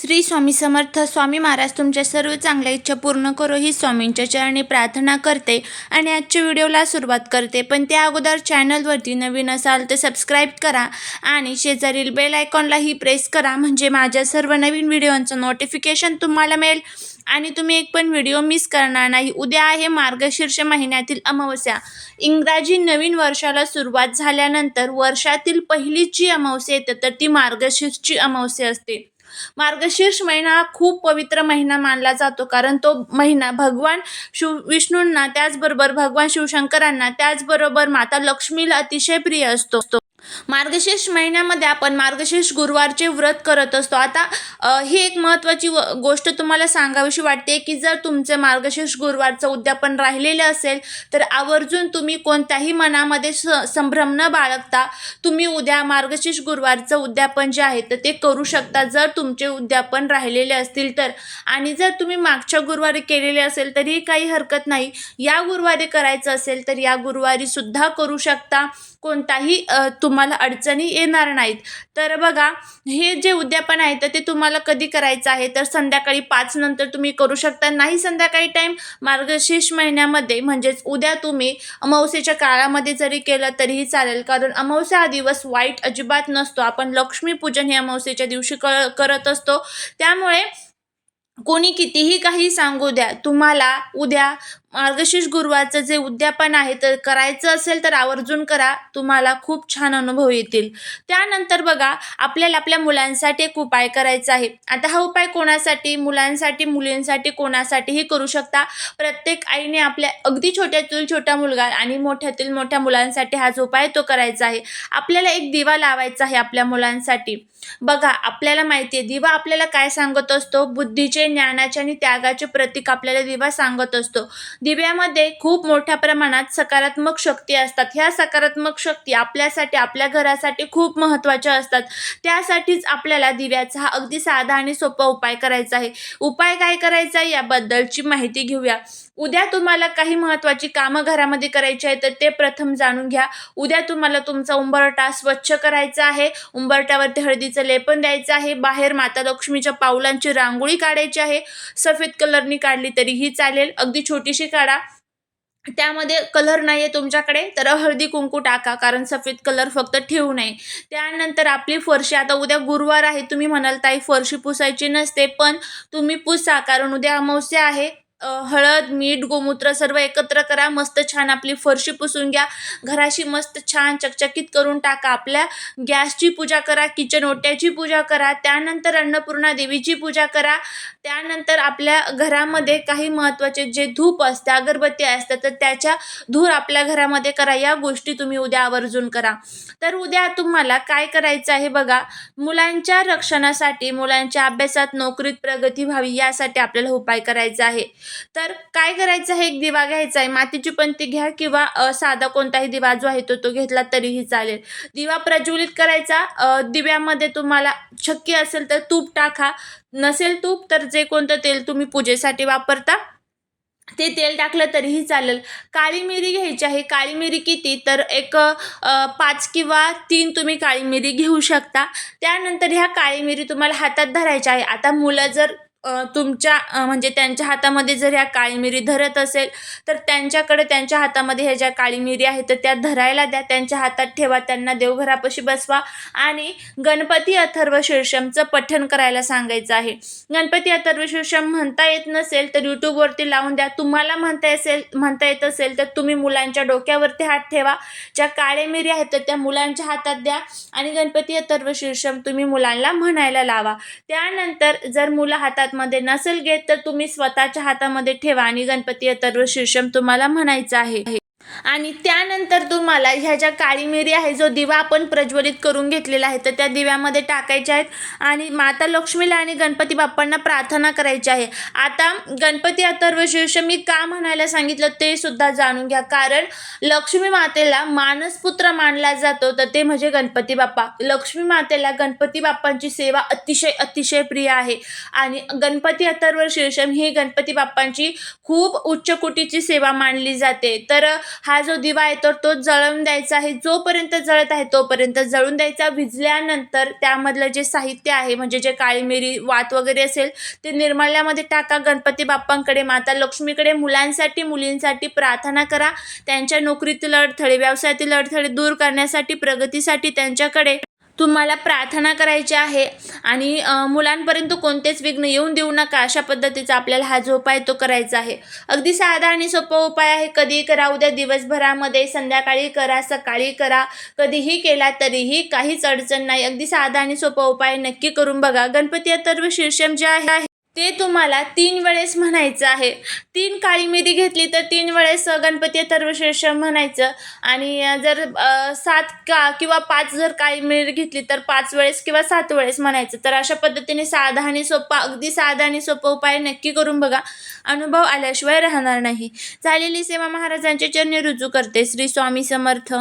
श्री स्वामी समर्थ स्वामी महाराज तुमच्या सर्व चांगल्या इच्छा पूर्ण करो ही स्वामींच्या चरणी प्रार्थना करते आणि आजच्या व्हिडिओला सुरुवात करते. पण त्या अगोदर चॅनलवरती नवीन असाल तर सबस्क्राईब करा आणि शेजारील बेल आयकॉनलाही प्रेस करा. म्हणजे माझ्या सर्व नवीन व्हिडिओंचं नोटिफिकेशन तुम्हाला मिळेल आणि तुम्ही एक पण व्हिडिओ मिस करणार नाही. उद्या आहे मार्गशीर्ष महिन्यातील अमावस्या. इंग्रजी नवीन वर्षाला सुरुवात झाल्यानंतर वर्षातील पहिली जी अमावस्या येते तर ती मार्गशीर्षची अमावस्या असते. मार्गशीर्ष महिना हा खूप पवित्र महिना मानला जातो कारण तो महिना भगवान शिव विष्णूंना त्याचबरोबर भगवान शिवशंकरांना त्याचबरोबर माता लक्ष्मीला अतिशय प्रिय असतो. मार्गशीर्ष महिन्यामध्ये आपण मार्गशीर्ष गुरुवारचे व्रत करत असतो. आता ही एक महत्त्वाची व गोष्ट तुम्हाला सांगावीशी वाटते की जर तुमचं मार्गशीर्ष गुरुवारचं उद्यापन राहिलेलं असेल तर आवर्जून तुम्ही कोणत्याही मनामध्ये स संभ्रम न बाळगता तुम्ही उद्या मार्गशीर्ष गुरुवारचं उद्यापन जे आहे तर ते करू शकता. जर तुमचे उद्यापन राहिलेले असतील तर. आणि जर तुम्ही मागच्या गुरुवारी केलेले असेल तरीही काही हरकत नाही. या गुरुवारी करायचं असेल तर या गुरुवारीसुद्धा करू शकता. कोणताही तुम तुम्हाला अडचणी येणार नाहीत. तर बघा हे जे उद्यापन आहे तर ते तुम्हाला कधी करायचं आहे? तर संध्याकाळी पाच नंतर तुम्ही करू शकता. नाही संध्याकाळी टाईम मार्गशीर्ष महिन्यामध्ये म्हणजेच उद्या तुम्ही अमावस्येच्या काळामध्ये जरी केलं तरीही चालेल. कारण अमावस्या हा दिवस वाईट अजिबात नसतो. आपण लक्ष्मीपूजन हे अमावस्येच्या दिवशी क करत असतो. त्यामुळे कोणी कितीही काही सांगू द्या तुम्हाला उद्या मार्गशीर्ष गुरुवारचं जे उद्यापन आहे तर करायचं असेल तर आवर्जून करा. तुम्हाला खूप छान अनुभव येतील. त्यानंतर बघा आपल्याला आपल्या मुलांसाठी एक उपाय करायचा आहे. आता हा उपाय कोणासाठी? मुलांसाठी मुलींसाठी कोणासाठीही करू शकता. प्रत्येक आईने आपल्या अगदी छोट्यातील छोटा मुलगा आणि मोठ्यातील मोठ्या मुलांसाठी हा जो उपाय तो करायचा आहे. आपल्याला एक दिवा लावायचा आहे आपल्या मुलांसाठी. बघा आपल्याला माहिती आहे दिवा आपल्याला काय सांगत असतो? बुद्धीचे ज्ञानाचे आणि त्यागाचे प्रतीक आपल्याला दिवा सांगत असतो. दिव्यामध्ये खूप मोठ्या प्रमाणात सकारात्मक शक्ती असतात. ह्या सकारात्मक शक्ती आपल्यासाठी आपल्या घरासाठी खूप महत्त्वाच्या असतात. त्यासाठीच आपल्याला दिव्याचा हा अगदी साधा आणि सोपा उपाय करायचा आहे. उपाय काय करायचा? आहे याबद्दलची माहिती घेऊया. उद्या तुम्हाला काही महत्त्वाची कामं घरामध्ये करायची आहे तर ते प्रथम जाणून घ्या. उद्या तुम्हाला तुमचा उंबरटा स्वच्छ करायचा आहे. उंबरट्यावरती हळदीचं लेपन द्यायचं आहे. बाहेर माता लक्ष्मीच्या पावलांची रांगोळी काढायची आहे. सफेद कलरनी काढली तरीही चालेल. अगदी छोटीशी काढा. त्यामध्ये कलर नाही आहे तुमच्याकडे तर हळदी कुंकू टाका कारण सफेद कलर फक्त ठेवू नये. त्यानंतर आपली फरशी आता उद्या गुरुवार आहे तुम्ही म्हणाल ताई फरशी पुसायची नसते पण तुम्ही पुसा कारण उद्या अमावस्या आहे. हळद मीठ गोमूत्र सर्व एकत्र करा. मस्त छान आपली फरशी पुसून घ्या. घराशी मस्त छान चकचकीत करून टाका. आपल्या गॅसची पूजा करा किचन ओट्याची पूजा करा. त्यानंतर अन्नपूर्णा देवीची पूजा करा. त्यानंतर आपल्या घरामध्ये काही महत्त्वाचे जे धूप असते अगरबत्ती असतात तर त्याच्या धूर आपल्या घरामध्ये करा. या गोष्टी तुम्ही उद्या आवर्जून करा. तर उद्या तुम्हाला काय करायचं आहे बघा? मुलांच्या रक्षणासाठी मुलांच्या अभ्यासात नोकरीत प्रगती व्हावी यासाठी आपल्याला उपाय करायचा आहे. तर काय करायचं आहे? एक दिवा घ्यायचा आहे. मातीची पंती घ्या किंवा साधा कोणताही दिवा जो आहे तो तो घेतला तरीही चालेल. दिवा प्रज्वलित करायचा. दिव्यामध्ये तुम्हाला शक्य असेल तर तूप टाका. नसेल तूप तर जे कोणतं तेल तुम्ही पूजेसाठी वापरता ते तेल टाकलं तरीही चालेल. काळी मिरी घ्यायची आहे. काळी मिरी किती? तर एक पाच किंवा तीन तुम्ही काळी मिरी घेऊ शकता. त्यानंतर ह्या काळी मिरी तुम्हाला हातात धरायच्या आहे. आता मुलं जर तुमच्या म्हणजे त्यांच्या हातामध्ये जर ह्या काळी मिरी धरत असेल तर त्यांच्याकडे त्यांच्या हातामध्ये ह्या ज्या काळी मिरी आहेत तर त्या धरायला द्या. त्यांच्या हातात ठेवा त्यांना देवघरापाशी बसवा. आणि गणपती अथर्व शीर्षमचं पठण करायला सांगायचं आहे. गणपती अथर्व शीर्षम म्हणता येत नसेल तर यूट्यूबवरती लावून द्या. तुम्हाला म्हणता असेल म्हणता येत असेल तर तुम्ही मुलांच्या डोक्यावरती हात ठेवा. ज्या काळे मिरी आहेत तर त्या मुलांच्या हातात द्या. आणि गणपती अथर्व शीर्षम तुम्ही मुलांना म्हणायला लावा. त्यानंतर जर मुलं हातात मध्ये नसेल घेत तर तुम्ही स्वतःच्या हातामध्ये ठेवा. आणि गणपती अथर्व शीर्षम तुम्हाला म्हणायचं आहे. आणि त्यानंतर तुम्हाला ह्या ज्या काळी मिरी आहे जो दिवा आपण प्रज्वलित करून घेतलेला आहे तर त्या दिव्यामध्ये टाकायच्या आहेत. आणि माता लक्ष्मीला आणि गणपती बाप्पांना प्रार्थना करायची आहे. आता गणपती अथर्वशीर्ष मी का म्हणायला सांगितलं ते सुद्धा जाणून घ्या. कारण लक्ष्मी मातेला मानसपुत्र मानला जातो तर ते म्हणजे गणपती बाप्पा. लक्ष्मी मातेला गणपती बाप्पांची सेवा अतिशय अतिशय प्रिय आहे. आणि गणपती अथर्व शीर्षम ही गणपती बाप्पांची खूप उच्च कोटीची सेवा मानली जाते. तर हा जो दिवा आहे तर तो जळवून द्यायचा आहे. जोपर्यंत जळत आहे तोपर्यंत जळून द्यायचा. भिजल्यानंतर त्यामधलं जे साहित्य आहे म्हणजे जे काळी मिरी वात वगैरे असेल ते निर्माल्यामध्ये टाका. गणपती बाप्पांकडे माता लक्ष्मीकडे मुलांसाठी मुलींसाठी प्रार्थना करा. त्यांच्या नोकरीतील अडथळे व्यवसायातील अडथळे दूर करण्यासाठी प्रगतीसाठी त्यांच्याकडे तुम्हाला प्रार्थना करायची आहे आणि मुलांपर्यंत कोणतेच विघ्न येऊन देऊ नका अशा पद्धतीचा आपल्याला हा जो उपाय तो करायचा आहे. अगदी साधा आणि सोपा उपाय आहे कधीही करा. उद्या दिवसभरामध्ये संध्याकाळी करा सकाळी करा. कधीही केला तरीही काहीच अडचण नाही. अगदी साधा आणि सोपा उपाय नक्की करून बघा. गणपती अथर्व शीर्षम जे आहे ते तुम्हाला तीन वेळेस म्हणायचं आहे. तीन काळी मिरी घेतली तर तीन वेळेस गणपती सर्वश्रेष्ठ म्हणायचं. आणि जर सात का किंवा पाच जर काळी मिरी घेतली तर पाच वेळेस किंवा सात वेळेस म्हणायचं. तर अशा पद्धतीने साधा आणि सोपा अगदी साधा आणि सोपा उपाय नक्की करून बघा. अनुभव आल्याशिवाय राहणार नाही. झालेली सेवा महाराजांचे चरणी रुजू करते. श्री स्वामी समर्थ.